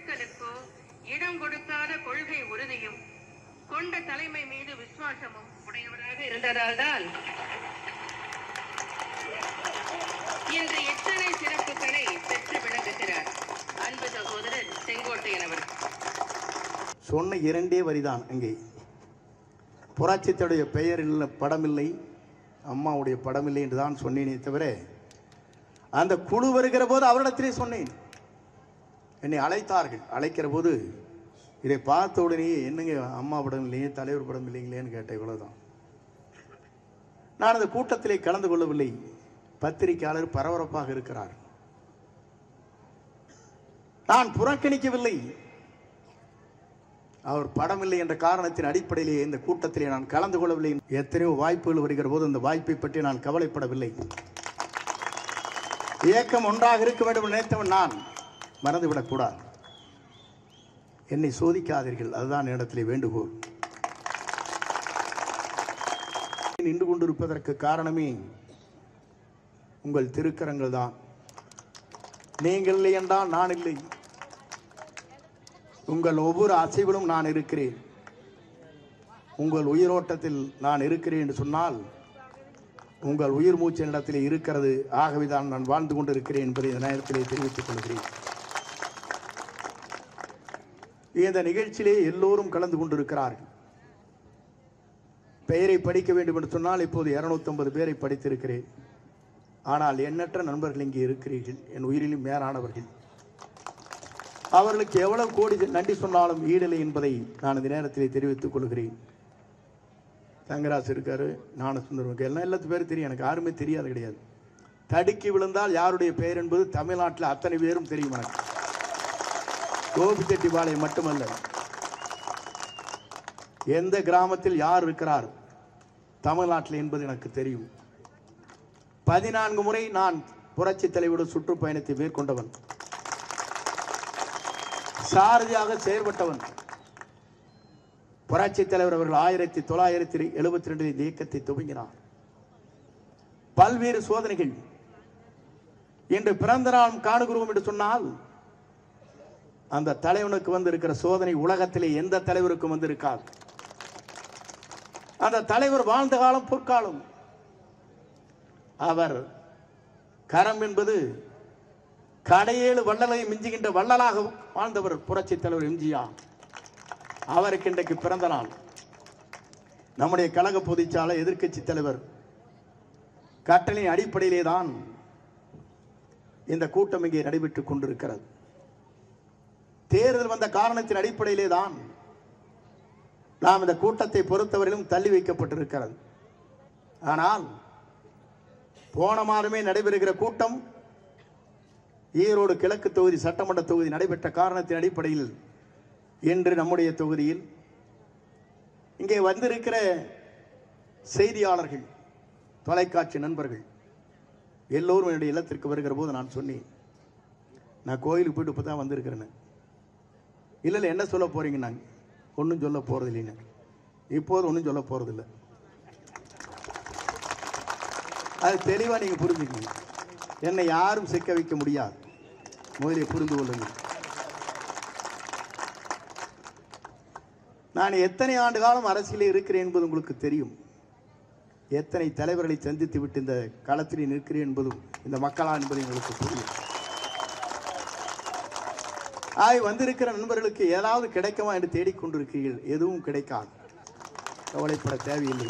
குழுக்களுக்கோ இடம் கொடுக்காத கொள்கை உறுதியும் கொண்ட தலைமை மீது விசுவாசமும் உடையவராக இருந்ததால்தான். இன்று எத்தனை சிறப்புகளை பெற்று விளங்குகிறார் அன்பு சகோதரர் செங்கோட்டையன் அவர் சொன்ன இரண்டே வரிதான் அங்கே புராட்சித்துடைய பெயர் இல்லை படமில்லை அம்மாவுடைய படமில்லை என்று தான் சொன்னேனே தவிர அந்த குழு வருகிற போது அவரிடத்திலே சொன்னேன். என்னை அழைத்தார்கள். அழைக்கிற போது இதை பார்த்த உடனே என்னங்க அம்மா படம் இல்லையே தலைவர் படம் இல்லைங்களேன்னு கேட்டேன் இவ்வளவுதான். நான் அந்த கூட்டத்திலே கலந்து கொள்ளவில்லை. பத்திரிகையாளர் பரபரப்பாக இருக்கிறார். நான் புறக்கணிக்கவில்லை. அவர் படமில்லை என்ற காரணத்தின் அடிப்படையிலேயே இந்த கூட்டத்திலே நான் கலந்து கொள்ளவில்லை. எத்தனையோ வாய்ப்புகள் வருகிற போது அந்த வாய்ப்பை பற்றி நான் கவலைப்படவில்லை. இயக்கம் ஒன்றாக இருக்க வேண்டும் நினைத்தவன் நான். மறந்துவிடக்கூடாது. என்னை சோதிக்காதீர்கள் அதுதான் இடத்திலே வேண்டுகோள். நின்று கொண்டிருப்பதற்கு காரணமே உங்கள் திருக்கரங்கள் தான். நீங்கள் இல்லை என்றால் நான் இல்லை. உங்கள் ஒவ்வொரு அசைவிலும் நான் இருக்கிறேன். உங்கள் உயிரோட்டத்தில் நான் இருக்கிறேன் என்று சொன்னால் உங்கள் உயிர் மூச்சு இடத்திலே இருக்கிறது. ஆகவே தான் நான் வாழ்ந்து கொண்டிருக்கிறேன் என்பதை இந்த நேரத்திலே தெரிவித்துக் கொள்கிறேன். இந்த நிகழ்ச்சியிலே எல்லோரும் கலந்து கொண்டிருக்கிறார்கள். பெயரை படிக்க வேண்டும் என்று சொன்னால் இப்போது 250 பேரை படித்திருக்கிறேன். ஆனால் எண்ணற்ற நண்பர்கள் இங்கே இருக்கிறீர்கள். என் உயிரிலும் மேலானவர்கள். அவர்களுக்கு எவ்வளவு கோடி நன்றி சொன்னாலும் ஈடில்லை என்பதை நான் இந்த நேரத்தில் தெரிவித்துக் கொள்கிறேன். தங்கராசு இருக்காரு ஞானசுந்தரம் எல்லாம் எல்லாத்து பேரும் தெரியும். எனக்கு யாருமே தெரியாது கிடையாது. தடுக்கி விழுந்தால் யாருடைய பெயர் என்பது தமிழ்நாட்டில் அத்தனை பேரும் தெரியும் எனக்கு. கோபிச்செட்டிபாளையம் மட்டுமல்ல எந்த கிராமத்தில் யார் இருக்கிறார் தமிழ்நாட்டில் என்பது எனக்கு தெரியும். பதினான்கு முறை நான் புரட்சி தலைவரோட சுற்றுப்பயணத்தை மேற்கொண்டவன். சாரதியாக செயல்பட்டவன் புரட்சி தலைவர் அவர்கள் ஆயிரத்தி தொள்ளாயிரத்தி எழுபத்தி ரெண்டில் இந்த இயக்கத்தை துவங்கினார். பல்வேறு சோதனைகள். இன்று பிறந்த நாளும் காணுகிறோம் என்று சொன்னால் அந்த தலைவனுக்கு வந்திருக்கிற சோதனை உலகத்திலே எந்த தலைவருக்கும் வந்திருக்காது. அந்த தலைவர் வாழ்ந்த காலம் பொற்காலம். அவர் கரம் என்பது கடையேழு வள்ளலை மிஞ்சுகின்ற வள்ளலாக வாழ்ந்தவர் புரட்சி தலைவர் எம்ஜிஆர். அவருக்கு இன்றைக்கு பிறந்த நாள். நம்முடைய கழக பொதுச்சாலை எதிர்க்கட்சி தலைவர் கட்டளின் அடிப்படையிலே தான் இந்த கூட்டம் இங்கே நடைபெற்றுக் கொண்டிருக்கிறது. தேர்தல் வந்த காரணத்தின் அடிப்படையிலே தான் நாம் இந்த கூட்டத்தை பொறுத்தவரையிலும் தள்ளி வைக்கப்பட்டிருக்கிறது. ஆனால் போன மாதமே நடைபெறுகிற கூட்டம் ஈரோடு கிழக்கு தொகுதி சட்டமன்ற தொகுதி நடைபெற்ற காரணத்தின் அடிப்படையில் இன்று நம்முடைய தொகுதியில் இங்கே வந்திருக்கிற செய்தியாளர்கள் தொலைக்காட்சி நண்பர்கள் எல்லோரும் என்னுடைய இல்லத்திற்கு வருகிற போது நான் சொன்னேன் நான் கோயிலுக்கு போயிட்டு இப்போ தான் வந்திருக்கிறேன்னு. இல்லை இல்லை என்ன சொல்ல போகிறீங்க நாங்கள் ஒன்றும் சொல்ல போகிறது இல்லைங்க. இப்போது ஒன்றும் சொல்ல போகிறதில்ல அது தெளிவாக நீங்கள் புரிஞ்சுக்கணும். என்னை யாரும் சிக்க வைக்க முடியாது. முதலில் புரிந்து கொள்ளுங்கள். நான் எத்தனை ஆண்டு காலம் அரசியலில் இருக்கிறேன் என்பது உங்களுக்கு தெரியும். எத்தனை தலைவர்களை சந்தித்து விட்டு இந்த களத்தில் நிற்கிறேன் என்பதும் இந்த மக்களா என்பது எங்களுக்கு புரியும். ஆய் வந்திருக்கிற நண்பர்களுக்கு ஏதாவது கிடைக்குமா என்று தேடிக்கொண்டிருக்கிறீர்கள். எதுவும் கிடைக்காது. கவலைப்பட தேவையில்லை.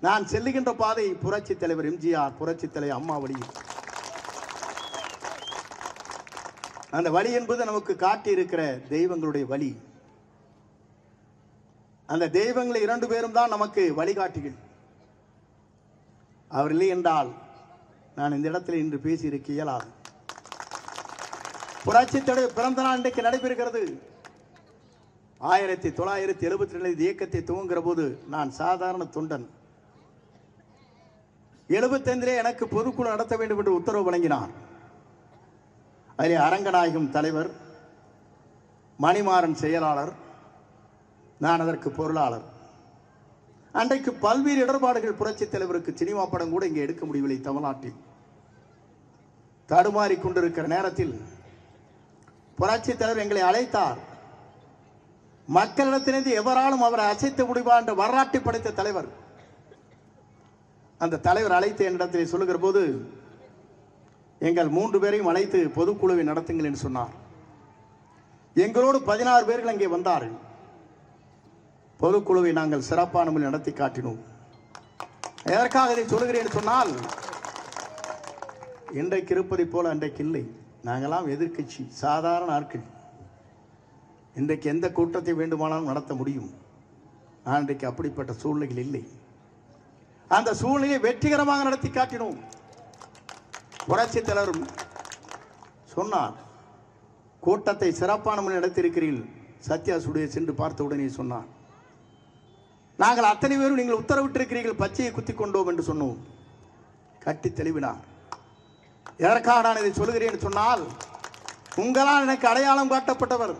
நான் செல்லுகின்ற பாதை புரட்சி தலைவர் எம்ஜிஆர் புரட்சி தலைவர் அம்மா வழி. அந்த வழி என்பது நமக்கு காட்டி இருக்கிற தெய்வங்களுடைய வழி. அந்த தெய்வங்கள் இரண்டு பேரும் தான் நமக்கு வழிகாட்டிகள். அவர் இல்லை என்றால் நான் இந்த இடத்தில் இன்று பேசியிருக்க இயலாது. புரட்சி தலைவர் பிறந்த நாள் இன்றைக்கு நடைபெறுகிறது. ஆயிரத்தி தொள்ளாயிரத்தி எழுபத்தி ரெண்டு இயக்கத்தை துவங்குகிற போது நான் சாதாரண தொண்டன். எழுபத்தைந்திலே எனக்கு பொதுக்குழு நடத்த வேண்டும் என்று உத்தரவு வழங்கினார். அதிலே அரங்கநாயகம் தலைவர் மணிமாறன் செயலாளர் நான் அதற்கு பொருளாளர். அன்றைக்கு பல்வேறு இடர்பாடுகள் புரட்சித் தலைவருக்கு சினிமா படம் கூட இங்கே எடுக்க முடியவில்லை தமிழ்நாட்டில். தடுமாறி கொண்டிருக்கிற நேரத்தில் புரட்சி தலைவர் எங்களை அழைத்தார். மக்களிடத்திலிருந்து எவராலும் அவரை அசைத்து முடிவா என்று வரலாற்றை படைத்த தலைவர். அந்த தலைவர் அழைத்து என்னிடத்தில் சொல்லுகிற போது எங்கள் மூன்று பேரையும் அழைத்து பொதுக்குழுவை நடத்துங்கள் என்று சொன்னார். எங்களோடு பதினாறு பேர்கள் அங்கே வந்தார்கள். பொதுக்குழுவை நாங்கள் சிறப்பான முறையில் நடத்தி காட்டினோம். எதற்காக இதை சொல்லுகிறேன் என்று சொன்னால் இன்றைக்கு இருப்பதை போல அன்றைக்கு இல்லை. நாங்களாம் எதிர்க்கட்சி சாதாரண ஆட்கள். இன்றைக்கு எந்த கூட்டத்தை வேண்டுமானாலும் நடத்த முடியும். ஆனால் இன்றைக்கு அப்படிப்பட்ட சூழ்நிலைகள் இல்லை. அந்த சூழ்நிலையை வெற்றிகரமாக நடத்தி காட்டினோம். புரட்சி தலைவர் சொன்னார் கூட்டத்தை சிறப்பான முறையில் நடத்தியிருக்கிறீர்கள். சத்யா சுடைய சென்று பார்த்த உடனே சொன்னார் நாங்கள் அத்தனை பேரும் நீங்கள் உத்தரவிட்டிருக்கிறீர்கள் பச்சையை குத்தி கொண்டோம் என்று சொன்னோம். கட்டி தெளிவினார். எதற்காக நான் இதை சொல்கிறேன் என்று சொன்னால் உங்களால் எனக்கு அடையாளம் காட்டப்பட்டவர்.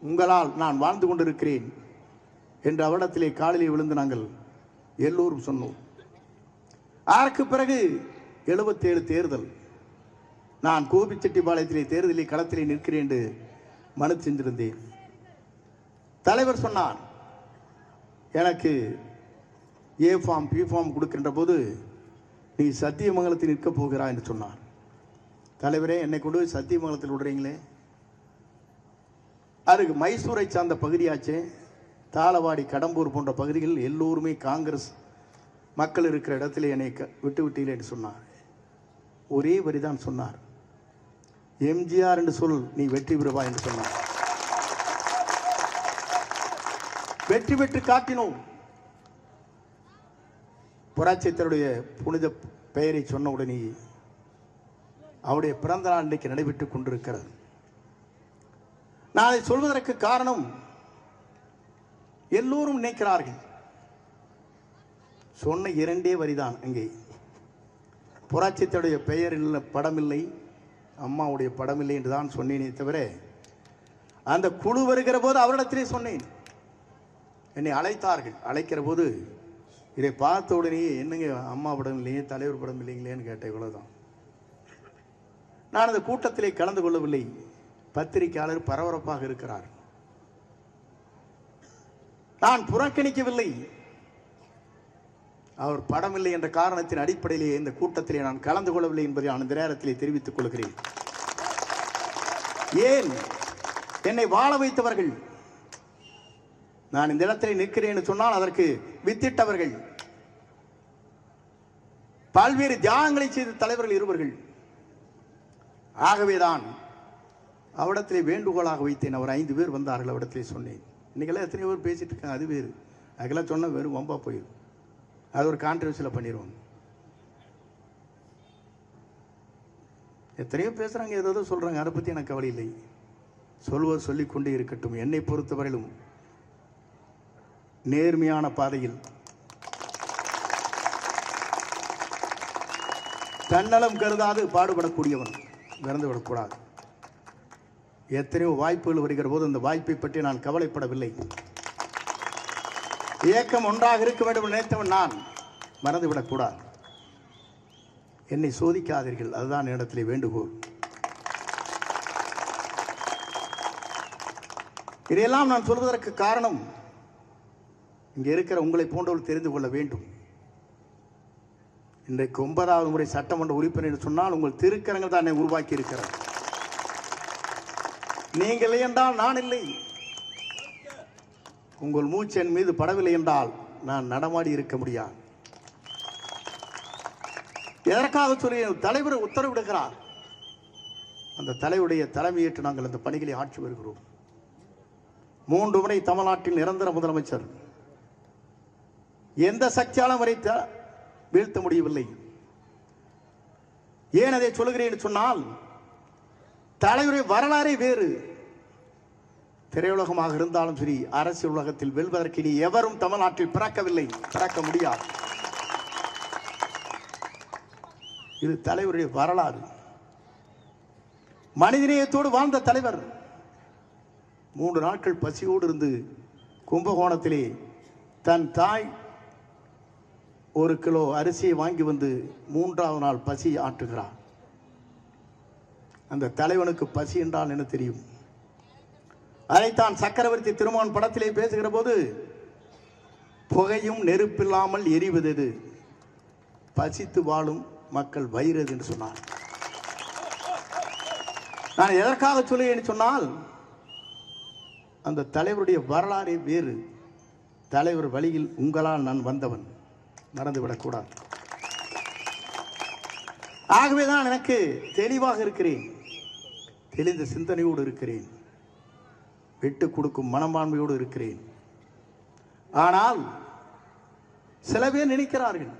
உங்களால் நான் வாழ்ந்து கொண்டிருக்கிறேன் என்று அவரிடத்திலே காலிலே விழுந்து நாங்கள் எல்லோரும் சொன்னோம். அதற்கு பிறகு எழுபத்தேழு தேர்தல். நான் கோபிச்செட்டிப்பாளையத்திலே தேர்தலில் களத்திலே நிற்கிறேன் என்று மனு செஞ்சிருந்தேன் தலைவர் சொன்னார் எனக்கு ஏ ஃபார்ம் பி ஃபார்ம் கொடுக்கின்ற போது நீ சத்தியமங்கலத்தில் நிற்கப் போகிறாய் என்று சொன்னார். தலைவரே என்னை கொண்டு போய் சத்தியமங்கலத்தில் விடுறீங்களே? அதுக்கு மைசூரை சார்ந்த பகுதியாச்சே. தாளவாடி கடம்பூர் போன்ற பகுதிகள் எல்லோருமே காங்கிரஸ் மக்கள் இருக்கிற இடத்துல என்னை க- விட்டு விட்டீங்களே என்று சொன்னார். ஒரே வரி தான் சொன்னார். எம்ஜிஆர் என்று சொல் நீ வெற்றி பெறுவா என்று சொன்னார். வெற்றி பெற்று காட்டினோம். புராட்சியத்தருடைய புனித பெயரை சொன்ன உடனே அவருடைய பிறந்த நாள் இன்றைக்கு நடைபெற்றுக் கொண்டிருக்கிறது. நான் அதை சொல்வதற்கு காரணம் எல்லோரும் நினைக்கிறார்கள். சொன்ன இரண்டே வரிதான் அங்கே புராட்சித்தருடைய பெயர் இல்லை படமில்லை அம்மாவுடைய படமில்லை என்று தான் சொன்னேனே தவிர அந்த குழு வருகிற போது அவரிடத்திலே சொன்னேன். என்னை அழைத்தார்கள். அழைக்கிற போது இதை பார்த்த உடனே என்னங்க அம்மா படம் இல்லையே தலைவர் படம் இல்லைங்களேன்னு கேட்டேன் இவ்வளவுதான். நான் அந்த கூட்டத்திலே கலந்து கொள்ளவில்லை. பத்திரிகையாளர் பரபரப்பாக இருக்கிறார். நான் புறக்கணிக்கவில்லை. அவர் படமில்லை என்ற காரணத்தின் அடிப்படையிலே இந்த கூட்டத்திலே நான் கலந்து கொள்ளவில்லை என்பதை நான் இந்த நேரத்திலே தெரிவித்துக் கொள்கிறேன். ஏன்? என்னை வாழ வைத்தவர்கள். நான் இந்த இடத்திலே நிற்கிறேன் என்று சொன்னால் அதற்கு வித்திட்டவர்கள். பல்வேறு தியாகங்களை செய்த தலைவர்கள் இருவர்கள். ஆகவேதான் அவடத்திலே வேண்டுகோளாக வைத்தேன். அவர் ஐந்து பேர் வந்தார்கள் அவடத்திலே சொன்னேன். இன்னைக்கெல்லாம் எத்தனை பேர் பேசிட்டு இருக்காங்க. அது வேறு. அதுக்கெல்லாம் சொன்னால் வெறும் வம்பா போயிடும் அது ஒரு கான்ட்ரவர்சியில் பண்ணிடுவாங்க எத்தனையோ பேசுகிறாங்க ஏதோ சொல்கிறாங்க அதை பற்றி எனக்கு கவலை இல்லை. சொல்வர் சொல்லிக்கொண்டே இருக்கட்டும். என்னை பொறுத்தவரையிலும் நேர்மையான பாதையில் தன்னலம் கருதாது பாடுபடக்கூடியவன். மறந்து விடக்கூடாது எத்தனையோ வாய்ப்புகள் வருகிற போது அந்த வாய்ப்பை பற்றி நான் கவலைப்படவில்லை. இயக்கம் ஒன்றாக இருக்க வேண்டும் நினைத்தவன் நான் மறந்துவிடக்கூடாது. என்னை சோதிக்காதீர்கள் அதுதான் இடத்திலே வேண்டுகோள். இதையெல்லாம் நான் சொல்வதற்கு காரணம் இங்கே இருக்கிற உங்களை போன்றவர்கள் தெரிந்து கொள்ள வேண்டும். இன்றைக்கு ஒன்பதாவது முறை சட்டமன்ற உறுப்பினர் என்று சொன்னால் உங்கள் திருக்கரங்கள் தான் என்னை உருவாக்கி இருக்கிறார் நீங்கள் என்றால் நான் இல்லை. உங்கள் மூச்சு என் மீது படவில்லை என்றால் நான் நடமாடி இருக்க முடியாது. எதற்காக சொல்லி தலைவர் உத்தரவிடுகிறார் அந்த தலைவருடைய தலைமையேற்று நாங்கள் அந்த பணிகளை ஆட்சி வருகிறோம். மூன்று முறை தமிழ்நாட்டின் நிரந்தர முதலமைச்சர். எந்த சக்தியாலும் வரை வீழ்த்த முடியவில்லை. ஏன் அதை சொல்கிறேன் என்று சொன்னால் தலைவரை வரலாறே வேறு. திரையுலகமாக இருந்தாலும் சரி அரசியல் உலகத்தில் வெல்வதற்கு இனி எவரும் தமிழ்நாட்டில் பிறக்கவில்லை. பிறக்க முடியாது. இது தலைவருடைய வரலாறு. மனிதநேயத்தோடு வாழ்ந்த தலைவர் மூன்று நாட்கள் பசியோடு இருந்து கும்பகோணத்திலே தன் தாய் ஒரு கிலோ அரிசியை வாங்கி வந்து மூன்றாவது நாள் பசி ஆற்றுகிறார் அந்த தலைவனுக்கு பசி என்றால் என்ன தெரியும்? அதைத்தான் சக்கரவர்த்தி திருமான் படத்திலே பேசுகிற போது புகையும் நெருப்பில்லாமல் எரிவது எது? பசித்து வாழும் மக்கள் வயிறது என்று சொன்னார். நான் எதற்காக சொல்லுகிறேன் சொன்னால் அந்த தலைவருடைய வரலாறே வேறு. தலைவர் வழியில் உங்களால் நான் வந்தவன். மறந்துவிடக்கூடாது. ஆகவே தான் எனக்கு தெளிவாக இருக்கிறேன். தெளிந்த சிந்தனையோடு இருக்கிறேன். விட்டு கொடுக்கும் மனப்பான்மையோடு இருக்கிறேன். ஆனால் சில பேர் நினைக்கிறார்கள்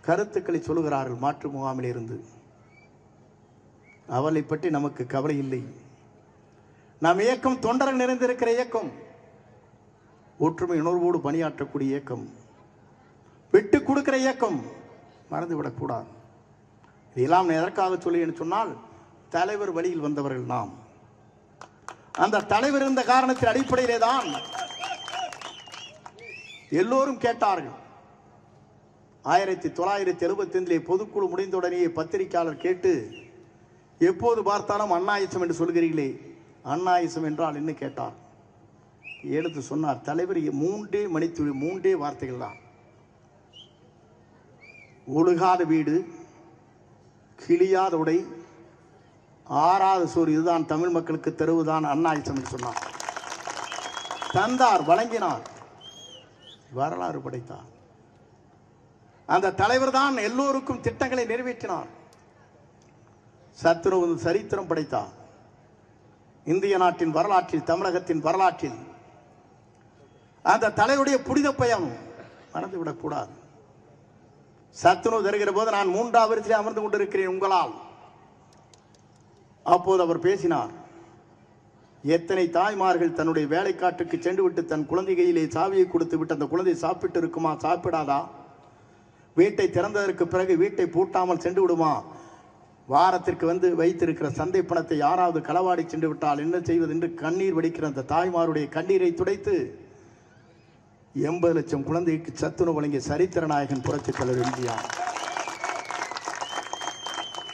கருத்துக்களை சொல்லுகிறார்கள் மாற்று முகாமில் இருந்து. அவளை பற்றி நமக்கு கவலை இல்லை. நம் இயக்கம் தொண்டர்கள் நிறைந்திருக்கிற இயக்கம். ஒற்றுமை உணர்வோடு பணியாற்றக்கூடிய இயக்கம். விட்டு கொடுக்கிற இயக்கம். மறந்துவிடக்கூடாது இதெல்லாம் நான் எதற்காக சொல்லி என்று சொன்னால் தலைவர் வழியில் வந்தவர்கள் நாம். அந்த தலைவர் இருந்த காரணத்தின் அடிப்படையிலே தான் எல்லோரும் கேட்டார்கள். ஆயிரத்தி தொள்ளாயிரத்தி எழுபத்தி ஐந்திலே பொதுக்குழு முடிந்தவுடனேயே பத்திரிகையாளர் கேட்டு எப்போது பார்த்தாலும் அண்ணாயிசம் என்று சொல்கிறீர்களே. அண்ணாயிசம் என்றால் என்ன கேட்டார். எடுத்து சொன்னார் தலைவர் மூன்றே மணித்துளி மூன்றே வார்த்தைகள் தான். ஒழுகாத வீடு கிளியாத உடை ஆறாத சோறு இதுதான் தமிழ் மக்களுக்கு தெருவுதான் அண்ணா என்று சொன்னார். தந்தார் வழங்கினார். வரலாறு படைத்தார். அந்த தலைவர் தான் எல்லோருக்கும் திட்டங்களை நிறைவேற்றினார். சத்துருவு சரித்திரம் படைத்தார். இந்திய நாட்டின் வரலாற்றில் தமிழகத்தின் வரலாற்றில் அந்த தலையுடைய புனித பயம் மறந்துவிடக்கூடாது சத்துணவு தருகிற போது நான் மூன்றாவது வரிசையில் அமர்ந்து கொண்டிருக்கிறேன் உங்களால். அப்போது அவர் பேசினார் எத்தனை தாய்மார்கள் தன்னுடைய வேலைக்காட்டுக்கு சென்று விட்டு தன் குழந்தை கையிலே சாவியை கொடுத்து விட்டு அந்த குழந்தை சாப்பிட்டு இருக்குமா சாப்பிடாதா? வீட்டை திறந்ததற்கு பிறகு வீட்டை பூட்டாமல் சென்று விடுமா? வாரத்திற்கு வந்து வைத்திருக்கிற சந்தை பணத்தை யாராவது களவாடி சென்று விட்டால் என்ன செய்வது? என்று கண்ணீர் வடிக்கிற அந்த தாய்மாருடைய கண்ணீரை துடைத்து எண்பது லட்சம் குழந்தைக்கு சத்துணவு வழங்கிய சரித்திர நாயகன் புரட்சித் தலைவர் இந்தியா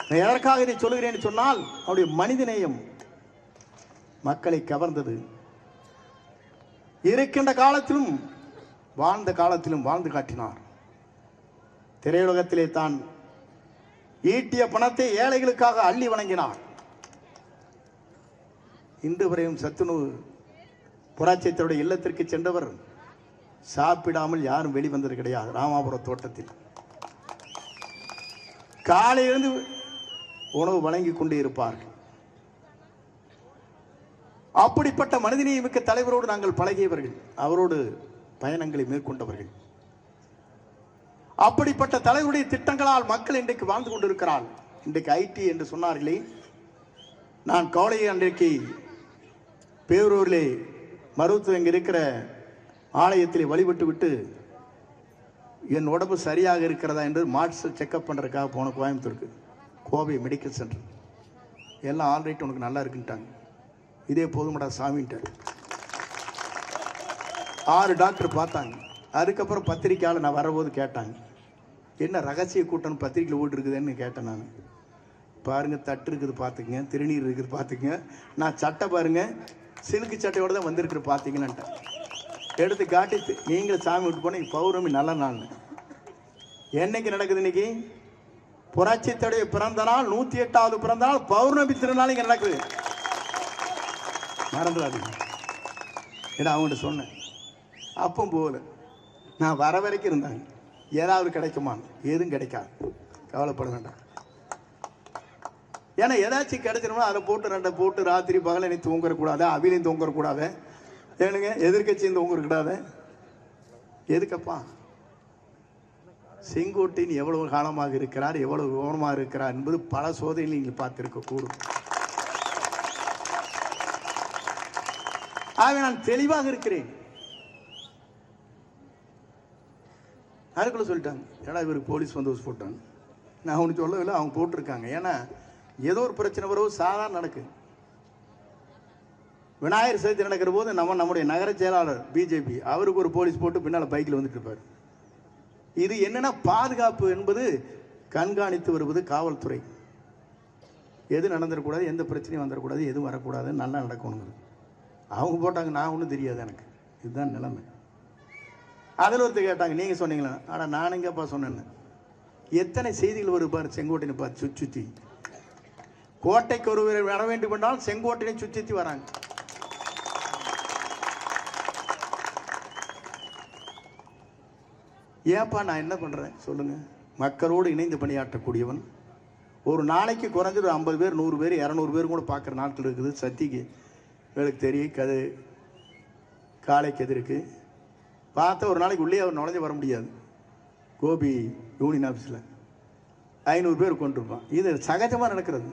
நான் எதற்காக இதை சொல்கிறேன் சொன்னால் அவருடைய மனிதநேயம் மக்களை கவர்ந்தது. இருக்கின்ற காலத்திலும் வாழ்ந்த காலத்திலும் வாழ்ந்து காட்டினார். திரையுலகத்திலே தான் ஈட்டிய பணத்தை ஏழைகளுக்காக அள்ளி வணங்கினார். இன்று வரையும் சத்துணவு புராட்சியத்தருடைய இல்லத்திற்கு சென்றவர் சாப்பிடாமல் யாரும் வெளிவந்தது கிடையாது. ராமாபுரம் தோட்டத்தில். காலையிலிருந்து உணவு வழங்கி கொண்டே இருப்பார்கள். அப்படிப்பட்ட மனிதநேயமிக்க தலைவரோடு நாங்கள் பழகியவர்கள். அவரோடு பயணங்களை மேற்கொண்டவர்கள். அப்படிப்பட்ட தலைவருடைய திட்டங்களால் மக்கள் இன்றைக்கு வாழ்ந்து கொண்டிருக்கிறார் இன்றைக்கு ஐடி என்று சொன்னார்களே நான் கவலையை அன்றைக்கு பேரூரிலே மருத்துவம் இங்கே இருக்கிற ஆலயத்தில் வழிபட்டு விட்டு என் உடம்பு சரியாக இருக்கிறதா என்று மார்க்ஸ் செக்அப் பண்ணுறதுக்காக போன கோயம்புத்தூருக்கு. Kovai medical centre. எல்லாம் ஆல்ரைட் உனக்கு நல்லா இருக்குன்ட்டாங்க. இதே போதுமடா சாமின்ட்டார். ஆறு டாக்டர் பார்த்தாங்க. அதுக்கப்புறம் பத்திரிக்கையால் நான் வரபோது கேட்டாங்க. என்ன ரகசிய கூட்டம் பத்திரிக்கையில் ஓட்டு இருக்குதுன்னு கேட்டேன் நான். பாருங்கள் தட்டு இருக்குது பார்த்துக்குங்க திருநீர் இருக்குது பார்த்துக்குங்க. நான் சட்டை பாருங்க சிலுக்கு சட்டையோடு தான் வந்திருக்கிற பார்த்தீங்கன்னுட்டேன் எடுத்து காட்டி நீங்களும் சாமி விட்டு போனீங்க பௌர்ணமி நல்ல நாள். என்னைக்கு நடக்குது இன்னைக்கு? புரட்சித்துடைய பிறந்த நாள் நூற்றி எட்டாவது பிறந்த நாள் பௌர்ணமி திருநாள் இங்கே நடக்குது. மறந்துடாதீங்க. ஏன்னா அவங்கள்ட்ட சொன்னேன். அப்பவும் போகல. நான் வர வரைக்கும் இருந்தாங்க ஏதாவது கிடைக்குமான்னு எதுவும் கிடைக்காது. கவலைப்பட வேண்டாம். ஏன்னா ஏதாச்சும் கிடைச்சிருமோ அதை போட்டு ரெண்டை போட்டு ராத்திரி பகல நீ தூங்கக்கூடாது அவிலையும் தூங்கக்கூடாது. ஏனுங்க உங்களுக்கு தூங்கக்கூடாது எதுக்கப்பா? செங்கோட்டையின் எவ்வளவு காலமாக இருக்கிறார் எவ்வளவு கவனமாக இருக்கிறார் என்பது பல சோதனையில் நீங்கள் பார்த்திருக்க கூடும். ஆகவே நான் தெளிவாக இருக்கிறேன். யாருக்குள்ள சொல்லிட்டாங்க. ஏடா இவருக்கு போலீஸ் பந்தோஸ் போட்டாங்க நான் அவனுக்கு சொல்லவில்லை அவங்க போட்டிருக்காங்க. ஏன்னா ஏதோ ஒரு பிரச்சனை வரவு சாதாரண நடக்குது விநாயகர் சதுர்த்தி நடக்கிற போது நம்ம நம்முடைய நகர செயலாளர் பிஜேபி அவருக்கு ஒரு போலீஸ் போட்டு பின்னால் பைக்கில் வந்துட்டு இருப்பார். இது என்னென்னா பாதுகாப்பு என்பது கண்காணித்து வருவது காவல்துறை. எது நடந்துடக்கூடாது எந்த பிரச்சனையும் வந்துடக்கூடாது எதுவும் வரக்கூடாது நல்லா நடக்கணுங்கிறது. அவங்க போட்டாங்க நான் ஒன்றும் தெரியாது எனக்கு. இதுதான் நிலைமை. அதில் ஒருத்தர் கேட்டாங்க நீங்கள் சொன்னீங்களா? ஆனால் நான் எங்கேப்பா சொன்னேன்னு. எத்தனை செய்திகள் வருப்பார் பாரு பார்த்து சுற்றி சுற்றி கோட்டைக்கு ஒருவர் வர வேண்டும் என்றால் செங்கோட்டையை சுற்றி வராங்க. ஏன்ப்பா நான் என்ன பண்ணுறேன் சொல்லுங்கள் மக்களோடு இணைந்து பணியாற்றக்கூடியவன். ஒரு நாளைக்கு குறைஞ்சது ஒரு ஐம்பது பேர் நூறு பேர் இரநூறு பேர் கூட பார்க்குற நாட்கள் இருக்குது. சத்திக்கு வேலைக்கு தெரியும் கது காலைக்கு எதிர்க்கு பார்த்தா ஒரு நாளைக்கு உள்ளே அவர் நுழைஞ்சு வர முடியாது. கோபி யூனியன் ஆஃபீஸில் ஐநூறு பேர் கொண்டிருப்பான் இது சகஜமாக நடக்கிறது.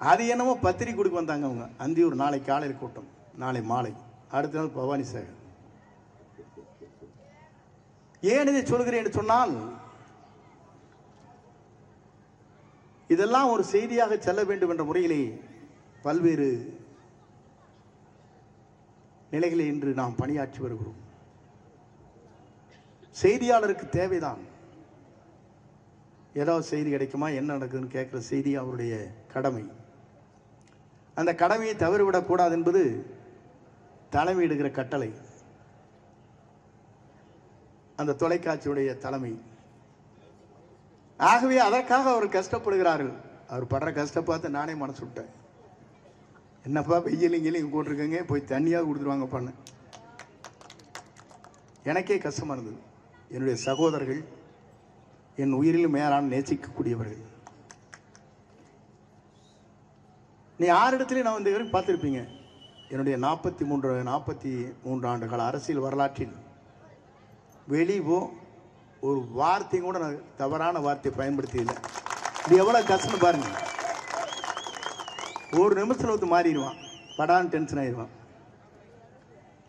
அது என்னமோ பத்திரிக்கை கொடுக்க வந்தாங்க அவங்க. அந்தியூர் நாளை காலையில் கூட்டம். நாளை மாலை. அடுத்த நாள் பவானி சேகர். ஏன் இதை சொல்கிறேன் என்று சொன்னால் இதெல்லாம் ஒரு செய்தியாக செல்ல வேண்டும் என்ற முறையிலே பல்வேறு நிலைகளை இன்று நாம் பணியாற்றி வருகிறோம். செய்தியாளருக்கு தேவைதான். ஏதாவது செய்தி கிடைக்குமா என்ன நடக்குதுன்னு கேட்குற செய்தி அவருடைய கடமை. அந்த கடமையை தவறுவிடக்கூடாது என்பது தலைமையிடுகிற கட்டளை. அந்த தொலைக்காட்சியுடைய தலைமை. ஆகவே அதற்காக அவர் கஷ்டப்படுகிறார்கள். அவர் படுற கஷ்டம் பார்த்து நானே மனசு விட்டேன். என்னப்பா வெயிலும் கீழையும் போட்டிருக்கங்க போய் தண்ணியாக கொடுத்துருவாங்க பண்ண எனக்கே கஷ்டமாக இருந்தது. என்னுடைய சகோதரர்கள் என் உயிரிலும் மேலான நேசிக்கக்கூடியவர்கள். நீ ஆறு இடத்துலையும் நான் வந்து வரைக்கும் பார்த்துருப்பீங்க. என்னுடைய நாற்பத்தி மூன்று நாற்பத்தி மூன்று ஆண்டுகள் அரசியல் வரலாற்றில். வெளிவோ ஒரு வார்த்தையும் கூட நான் தவறான வார்த்தையை பயன்படுத்தியதில்லை. இது எவ்வளோ கஷ்டம் பாருங்க. ஒரு நிமிஷத்தில் வந்து மாறிடுவான். படான்னு டென்ஷன் ஆயிடுவான்.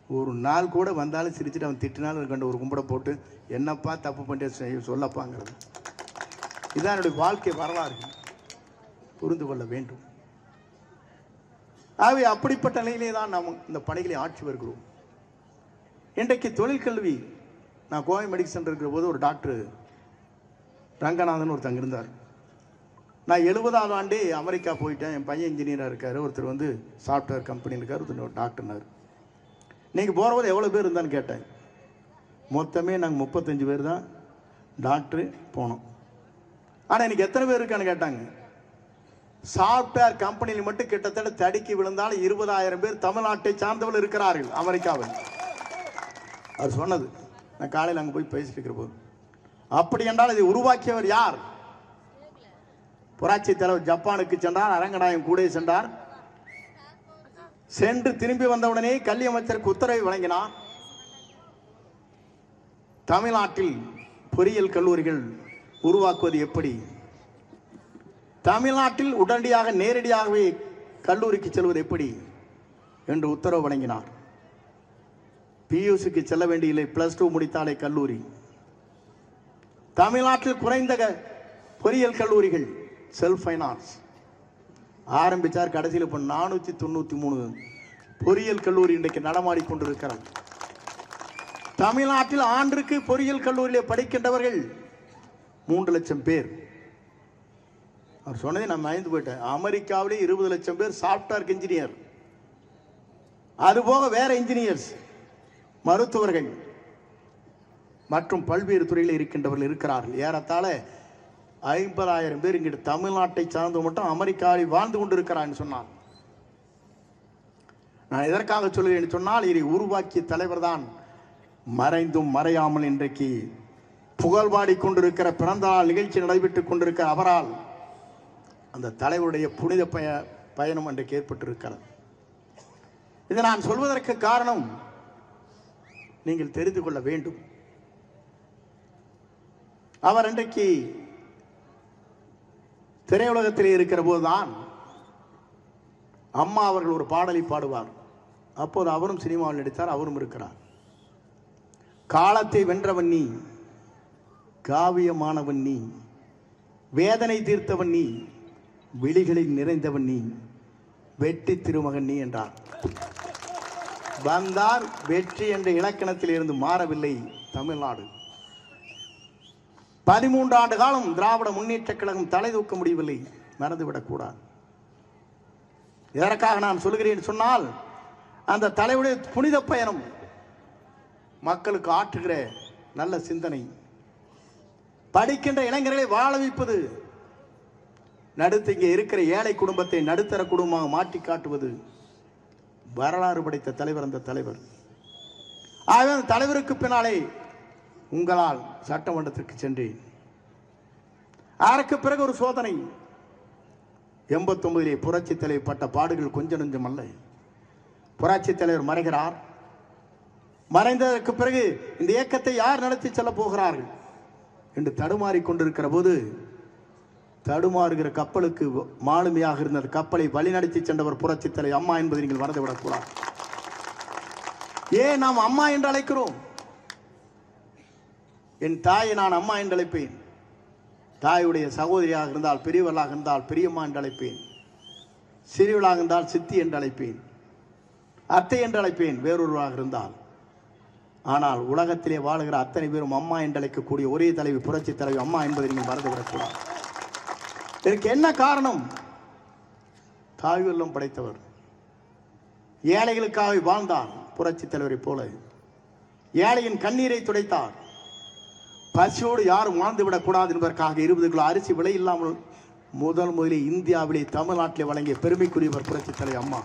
ஒரு நாள் கூட வந்தாலும் சிரிச்சுட்டு அவன் திட்டினாலும் கண்டு ஒரு கும்பிட போட்டு என்னப்பா தப்பு பண்ணிட்டு சொல்லப்பாங்கிறது. இதான் என்னுடைய வாழ்க்கை வரலாறு. புரிந்து கொள்ள வேண்டும். ஆகவே அப்படிப்பட்ட நிலையிலே தான் நாம் இந்த பணிகளை ஆட்சி வருகிறோம். இன்றைக்கு தொழிற்கல்வி நான் கோவை மெடிக்கல் சென்டர் இருக்கிற போது ஒரு டாக்டர் ரங்கநாதன் ஒருத்தங்க இருந்தார். நான் எழுபதாவது ஆண்டு அமெரிக்கா போயிட்டேன். என் பையன் இன்ஜினியராக இருக்கார். ஒருத்தர் வந்து சாஃப்ட்வேர் கம்பெனி இருக்கார். ஒருத்தர் ஒரு டாக்டர்னார் நீங்கள் போகிறபோது எவ்வளோ பேர் இருந்தான்னு கேட்டேன். மொத்தமே நாங்கள் முப்பத்தஞ்சு பேர் தான் டாக்டரு போனோம். ஆனால் எனக்கு எத்தனை பேர் இருக்கான்னு கேட்டாங்க. சாஃப்ட்வேர் கம்பெனியில் மட்டும் கிட்டத்தட்ட தடுக்கி விழுந்தாலும் இருபதாயிரம் பேர் தமிழ்நாட்டை சார்ந்தவர்கள் இருக்கிறார்கள். அமெரிக்காவில். அவர் சொன்னது. நான் காலையில் அங்கே போய் பேசிட்டு போது. அப்படி என்றால் இதை உருவாக்கியவர் யார்? புராட்சி தலைவர் ஜப்பானுக்கு சென்றார் அரங்கநாயகம் கூட சென்றார். சென்று திரும்பி வந்தவுடனே கல்வி அமைச்சருக்கு உத்தரவை வழங்கினார். தமிழ்நாட்டில் பொறியியல் கல்லூரிகள் உருவாக்குவது எப்படி? தமிழ்நாட்டில் உடனடியாக நேரடியாகவே கல்லூரிக்கு செல்வது எப்படி? என்று உத்தரவு வழங்கினார். பியூசிக்கு செல்ல வேண்டியில்லை. பிளஸ் டூ முடித்தாலே கல்லூரி. தமிழ்நாட்டில் குறைந்த பொறியியல் கல்லூரிகள் செல்ஃப் ஃபைனான்ஸ் ஆரம்பித்தார் கடைசியில் இப்போ நானூற்றி தொண்ணூற்றி மூணு பொறியியல் கல்லூரி இன்றைக்கு நடமாடி கொண்டிருக்கிறது தமிழ்நாட்டில் ஆண்டுக்கு பொறியியல் கல்லூரியில் படிக்கின்றவர்கள் மூன்று லட்சம் பேர். அவர் சொன்னதை நான் மயந்து போயிட்டேன். அமெரிக்காவிலே இருபது லட்சம் பேர் சாஃப்ட்வேர் இன்ஜினியர் அதுபோக வேற இன்ஜினியர்ஸ் மருத்துவர்கள் மற்றும் பல்வேறு துறையில் இருக்கின்றவர்கள் இருக்கிறார்கள். ஏறத்தாழ ஐம்பதாயிரம் பேர் இங்கிட்டு தமிழ்நாட்டை சார்ந்து மட்டும் அமெரிக்காவில் வாழ்ந்து கொண்டிருக்கிறான்னு சொன்னார். நான் எதற்காக சொல்கிறேன் என்று சொன்னால் இதை உருவாக்கிய தலைவர் தான் மறைந்தும் மறையாமல் இன்றைக்கு புகழ்பாடி கொண்டிருக்கிற பிறந்த நாள் நிகழ்ச்சி நடைபெற்றுக் கொண்டிருக்கிற அவரால் அந்த தலைவருடைய புனித பய பயணம் இன்றைக்கு ஏற்பட்டிருக்கிறது. இதை நான் சொல்வதற்கு காரணம் நீங்கள் தெரிந்து கொள்ள வேண்டும். அவர் அன்றைக்கு திரையுலகத்தில் இருக்கிற போதுதான் அம்மா அவர்கள் ஒரு பாடலை பாடுவார். அப்போது அவரும் சினிமாவில் நடித்தார் அவரும் இருக்கிறார். காலத்தை வென்றவன் நீ காவியமானவன் நீ வேதனை தீர்த்தவன் நீ விழிகளில் நிறைந்தவன் நீ வெட்டி திருமகன் நீ என்றார். வந்தார் வெற்றி என்ற இலக்கணத்தில் இருந்து மாறவில்லை தமிழ்நாடு. பதிமூன்று ஆண்டு காலம் திராவிட முன்னேற்ற கழகம் தலை தூக்க முடியவில்லை மறந்துவிடக்கூடாது எதற்காக நான் சொல்கிறேன் சொன்னால் அந்த தலைவருடைய புனித பயணம் மக்களுக்கு ஆற்றுகிற நல்ல சிந்தனை. படிக்கின்ற இளைஞர்களை வாழ வைப்பது நடுத்து இங்கே இருக்கிற ஏழை குடும்பத்தை நடுத்தர குடும்பமாக மாற்றி காட்டுவது வரலாறு படைத்த தலைவர் அந்த தலைவர். ஆகவே அந்த தலைவருக்கு பின்னாலே உங்களால் சட்டமன்றத்திற்கு சென்றேன். அதற்கு பிறகு ஒரு சோதனை. எண்பத்தொன்பதிலே புரட்சி தலைவர் பட்ட பாடுகள் கொஞ்சம் நெஞ்சம் அல்ல. புரட்சி தலைவர் மறைகிறார். மறைந்ததற்கு பிறகு இந்த இயக்கத்தை யார் நடத்தி செல்ல போகிறார்கள்? என்று தடுமாறி கொண்டிருக்கிற போது தடுமாறுகிற கப்பலுக்கு மாலுமையாக இருந்த அந்த கப்பலை வழிநடத்தி சென்றவர் புரட்சி தலை அம்மா என்பதை நீங்கள் மறந்துவிடக்கூடாது. ஏன் நாம் அம்மா என்று அழைக்கிறோம்? என் தாயை நான் அம்மா என்று அழைப்பேன். தாயுடைய சகோதரியாக இருந்தால் பெரியவர்களாக இருந்தால் பெரியம்மா என்று அழைப்பேன். சிறியவளாக இருந்தால் சித்தி என்று அழைப்பேன். அத்தை என்று அழைப்பேன் வேறொருவராக இருந்தால். ஆனால் உலகத்திலே வாழுகிற அத்தனை பேரும் அம்மா என்று அழைக்கக்கூடிய ஒரே தலைவி புரட்சி தலைவி அம்மா என்பதை நீங்கள் மறந்துவிடக்கூடாது. இதுக்கு என்ன காரணம்? தாய் வெள்ளம் படைத்தவர். ஏழைகளுக்காக வாழ்ந்தார் புரட்சி தலைவரை போல. ஏழையின் கண்ணீரை துடைத்தார். பசியோடு யாரும் வாழ்ந்து விடக்கூடாது என்பதற்காக இருபது கிலோ அரிசி விலை இல்லாமல் முதல் முதலில் இந்தியாவிலே தமிழ்நாட்டிலே வழங்கிய பெருமைக்குரியவர் புரட்சி தலைவர் அம்மா.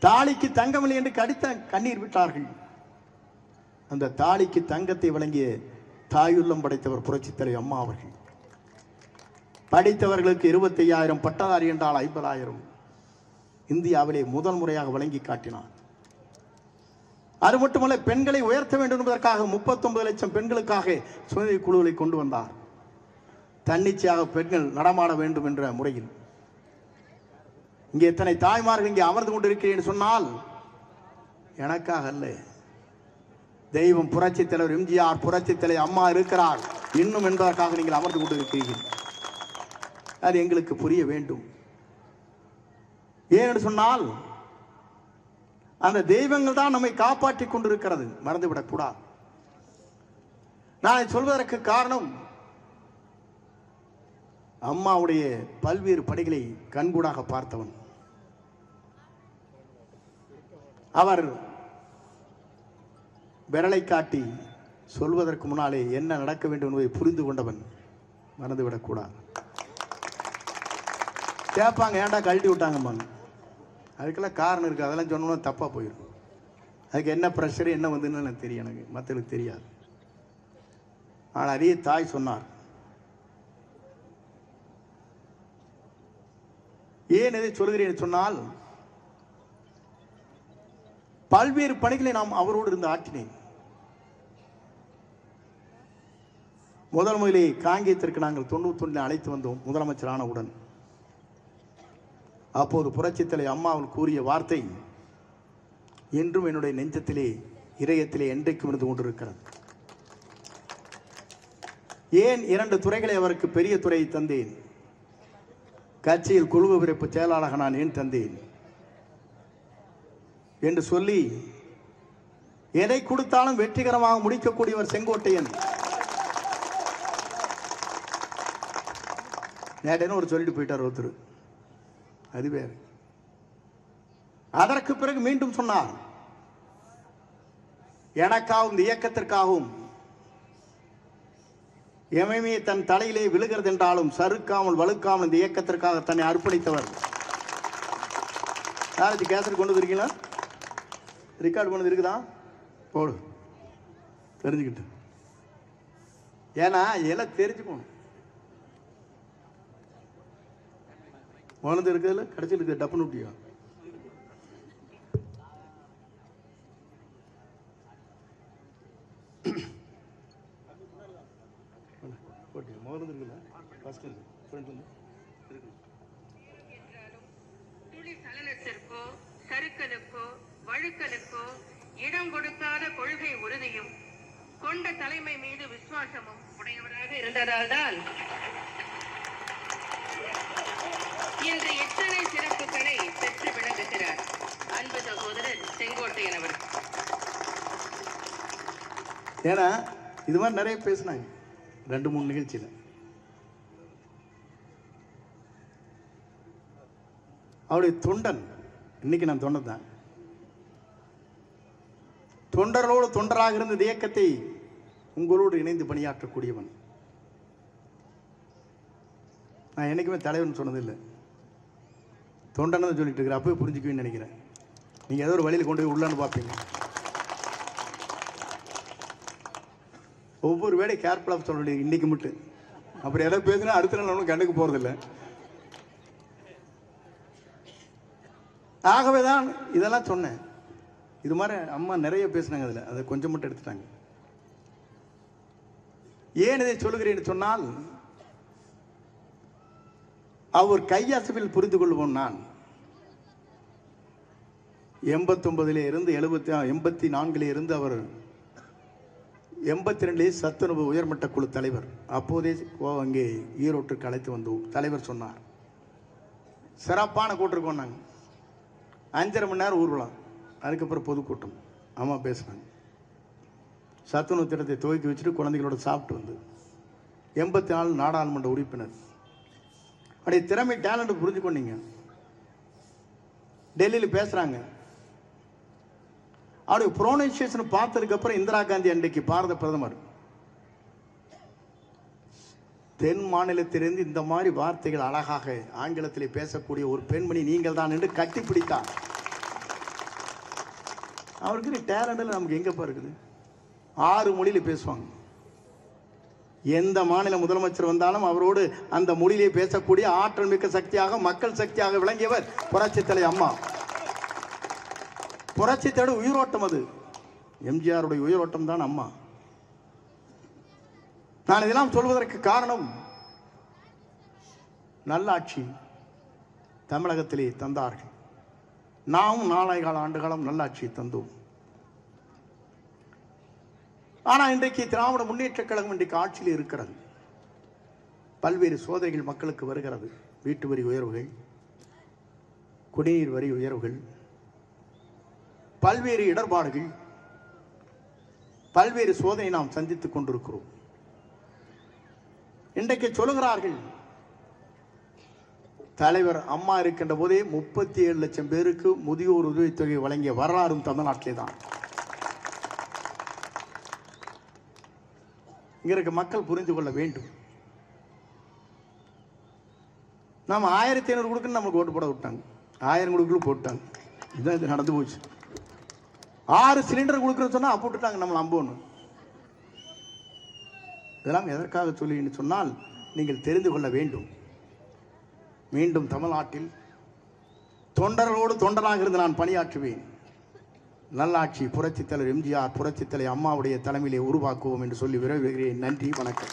தாலிக்கு தங்கமில்லை என்று கடித்த கண்ணீர் விட்டார்கள். அந்த தாலிக்கு தங்கத்தை வழங்கிய தாயுள்ளம் படைத்தவர் புரட்சி தலைவர் அம்மா அவர்கள். படித்தவர்களுக்கு இருபத்தி ஐயாயிரம் பட்டதாரி என்றால் ஐம்பதாயிரம். இந்தியாவிலே முதல் முறையாக வழங்கி காட்டினார். அது மட்டுமல்ல பெண்களை உயர்த்த வேண்டும் என்பதற்காக 39 லட்சம் பெண்களுக்காக சுயநிதி குழுவை கொண்டு வந்தார். தன்னிச்சையாக பெண்கள் நடமாட வேண்டும் என்ற முறையில். இங்கே எத்தனை தாய்மார்கள் இங்கே அமர்ந்து கொண்டிருக்கிறேன் சொன்னால் எனக்காக அல்ல. தெய்வம் புரட்சி தலைவர் எம்ஜிஆர் புரட்சி தலைவர் அம்மா இருக்கிறார். இன்னும் என்பதற்காக நீங்கள் அமர்ந்து கொண்டிருக்கிறீர்கள். அது எங்களுக்கு புரிய வேண்டும். ஏன்னு சொன்னால் அந்த தெய்வங்கள் தான் நம்மை காப்பாற்றி கொண்டிருக்கிறது. மறந்துவிடக்கூடாது நான் சொல்வதற்கு காரணம் அம்மாவுடைய பல்வேறு படைகளை கண்கூடாக பார்த்தவன். அவர் விரலை காட்டி சொல்வதற்கு முன்னாலே என்ன நடக்க வேண்டும் என்பதை புரிந்து கொண்டவன். மறந்துவிடக்கூடாது கேட்பாங்க ஏன்டா கழட்டி விட்டாங்கம்பாங்க. அதுக்கெல்லாம் காரணம் இருக்குது அதெல்லாம் சொன்னோம்னா தப்பாக போயிடும் அதுக்கு என்ன ப்ரெஷர் என்ன வந்துன்னு எனக்கு தெரியும் எனக்கு. மற்றவங்களுக்கு தெரியாது. ஆனால் அதே தாய் சொன்னார். ஏன் எதை சொல்கிறேன் சொன்னால் பல்வேறு பணிகளை நாம் அவரோடு இருந்து ஆற்றினேன். முதல் முதலே காங்கேயத்திற்கு நாங்கள் தொண்ணூத்தொன்னில் அழைத்து வந்தோம் முதலமைச்சரானவுடன் அப்போது புரட்சித்தலை அம்மாவில் கூறிய வார்த்தை என்றும் என்னுடைய நெஞ்சத்திலே இதயத்திலே என்றைக்கும் இருந்து கொண்டிருக்கிறது. ஏன் இரண்டு துறைகளை அவருக்கு பெரிய துறையை தந்தேன்? கட்சியில் குழு விரைப்பு செயலாளராக நான் ஏன் தந்தேன்? என்று சொல்லி எதை கொடுத்தாலும் வெற்றிகரமாக முடிக்கக்கூடியவர் செங்கோட்டையன். நேட்டேன்னு ஒரு சொல்லிட்டு போயிட்டார் ஒருத்தர். அது வேறு அதற்கு பிறகு மீண்டும் சொன்னார் எனக்காகவும் இந்த இயக்கத்திற்காகவும் எமைமே தன் தலையிலே விழுகிறது என்றாலும் சறுக்காமல் வழுக்காமல் இந்த இயக்கத்திற்காக தன்னை அர்ப்பணித்தவர். யாராச்சும் கேசட் கொண்டு வந்துருக்கீங்களா? ரெக்கார்டு பண்ணது இருக்குதா போடு. தெரிஞ்சுக்கிட்டு. ஏன்னா எல்லாம் தெரிஞ்சுக்கணும் உணர்ந்து இருக்கிறதுல கடைசியில் இருக்குது டப்புன்னு விட்டியா இருக்குல்ல? ஃபர்ஸ்ட் இருக்கு துளி சலனத்திற்கோ சறுக்கலுக்கோ வழுக்கலுக்கோ இடம் கொடுக்காத கொள்கை உறுதியும் கொண்ட தலைமை மீது விசுவாசமும் உடையவராக இருந்ததால்தான் இன்று எத்தனை சிறப்புகளை பெற்று விளங்குகிறார் அன்பு சகோதரர் செங்கோட்டையன் அவர்கள் ஏன்னா இது மாதிரி நிறைய பேசினாங்க. ரெண்டு மூணு நிகழ்ச்சியில். அவருடைய தொண்டன். இன்னைக்கு நான் தொண்டர் தான். தொண்டரோடு தொண்டராக இருந்த இந்த இயக்கத்தை உங்களோடு இணைந்து பணியாற்றக்கூடியவன். நான் என்றைக்குமே தலைவன் சொன்னதில்லை. தொண்டன்னு சொல்லிட்டு இருக்கிற அப்பவே புரிஞ்சுக்குவேன்னு நினைக்கிறேன். நீங்கள் ஏதோ ஒரு வழியில் கொண்டு போய் உள்ளான்னு பார்ப்பீங்க. ஒவ்வொரு வேலையும் கேர்ஃபுல்லாக சொல்ல வேண்டியது இன்னைக்கு மட்டும். அப்புறம் எதாவது பேசுனா அடுத்த நாள் ஒன்றும் கண்டுக்கு போகிறதில்ல ஆகவே தான் இதெல்லாம் சொன்னேன். இது மாதிரி அம்மா நிறைய பேசினாங்க அதில். அதை கொஞ்சம் மட்டும் எடுத்துட்டாங்க. ஏன் இதை சொல்லுகிறேன் சொன்னால் அவர் கையசைவில் புரிந்து கொள்வோம் நான். எண்பத்தொன்பதுல இருந்து எழுபத்தி எண்பத்தி நான்கிலே இருந்து அவர் எண்பத்தி ரெண்டுலேயே சத்துணவு உயர்மட்ட குழு தலைவர். அப்போதே கோ- அங்கே ஈரோட்டுக்கு அழைத்து வந்து தலைவர் சொன்னார். சிறப்பான கூட்டிருக்கோம் நாங்கள் அஞ்சரை மணி நேரம் ஊர்வலம். அதுக்கப்புறம் பொதுக்கூட்டம். அம்மா பேசுனாங்க. சத்துணவு திட்டத்தை துவக்கி வச்சுட்டு குழந்தைகளோட சாப்பிட்டு வந்து. எண்பத்தி நாலு நாடாளுமன்ற உறுப்பினர். அப்படியே திறமை டேலண்ட் புரிஞ்சுக்கொண்டீங்க டெல்லியில் பேசுகிறாங்க அவருடைய ப்ரோனன்சியேஷன் பார்த்ததுக்கு அப்புறம் இந்திரா காந்தி அன்றைக்கு பாரத பிரதமர். தென் மாநிலத்திலிருந்து இந்த மாதிரி வார்த்தைகள் அழகாக ஆங்கிலத்தில் பேசக்கூடிய ஒரு பெண்மணி நீங்கள் தான் என்று கட்டிப்பிடித்தார். அவருக்கு டேலண்டில் நமக்கு எங்கப்பா இருக்குது? ஆறு மொழியில் பேசுவாங்க. எந்த மாநில முதலமைச்சர் வந்தாலும் அவரோடு அந்த மொழியிலே பேசக்கூடிய ஆற்றல் மிக்க சக்தியாக மக்கள் சக்தியாக விளங்கியவர் புரட்சித்தலை அம்மா. புரட்சி தேடு உயிரோட்டம் அது. எம்ஜிஆருடைய உயிரோட்டம் தான் அம்மா. நான் இதெல்லாம் சொல்வதற்கு காரணம் நல்லாட்சி தமிழகத்திலே தந்தார்கள். நாமும் நாளை ஆண்டுகாலம் ஆண்டு காலம் நல்லாட்சி தந்தோம். ஆனால் இன்றைக்கு திராவிட முன்னேற்றக் கழகம் இன்றைக்கு ஆட்சியில் இருக்கிறது. பல்வேறு சோதனைகள் மக்களுக்கு வருகிறது. வீட்டு வரி உயர்வுகள் குடிநீர் வரி உயர்வுகள் பல்வேறு இடர்பாடுகள் பல்வேறு சோதனை நாம் சந்தித்துக் கொண்டிருக்கிறோம். இன்றைக்கு சொல்லுகிறார்கள் தலைவர் அம்மா இருக்கின்ற போதே முப்பத்தி ஏழு லட்சம் பேருக்கு முதியோர் உதவித்தொகை வழங்கிய வரலாறும் தமிழ்நாட்டிலே தான். இங்க இருக்க மக்கள் புரிந்து கொள்ள வேண்டும். நாம் ஆயிரத்தி ஐநூறு கொடுக்குன்னு நமக்கு ஓட்டு போட விட்டாங்க. ஆயிரம் கொடுக்கலும் போட்டாங்க. இதுதான் இது நடந்து போச்சு. ஆறு சிலிண்டர் கொடுக்குறேன்னு சொன்னால் அப்போ விட்டுட்டாங்க நம்மளை அம்போன்னு. இதெல்லாம் எதற்காக சொல்லின்னு சொன்னால் நீங்கள் தெரிந்து கொள்ள வேண்டும். மீண்டும் தமிழ்நாட்டில் தொண்டர்களோடு தொண்டராக இருந்து நான் பணியாற்றுவேன். நல்லாட்சி புரட்சித்தலைவர் எம்ஜிஆர் புரட்சித்தலை அம்மாவுடைய தலைமையிலே உருவாக்குவோம் என்று சொல்லி விரைவுகிறேன். நன்றி வணக்கம்.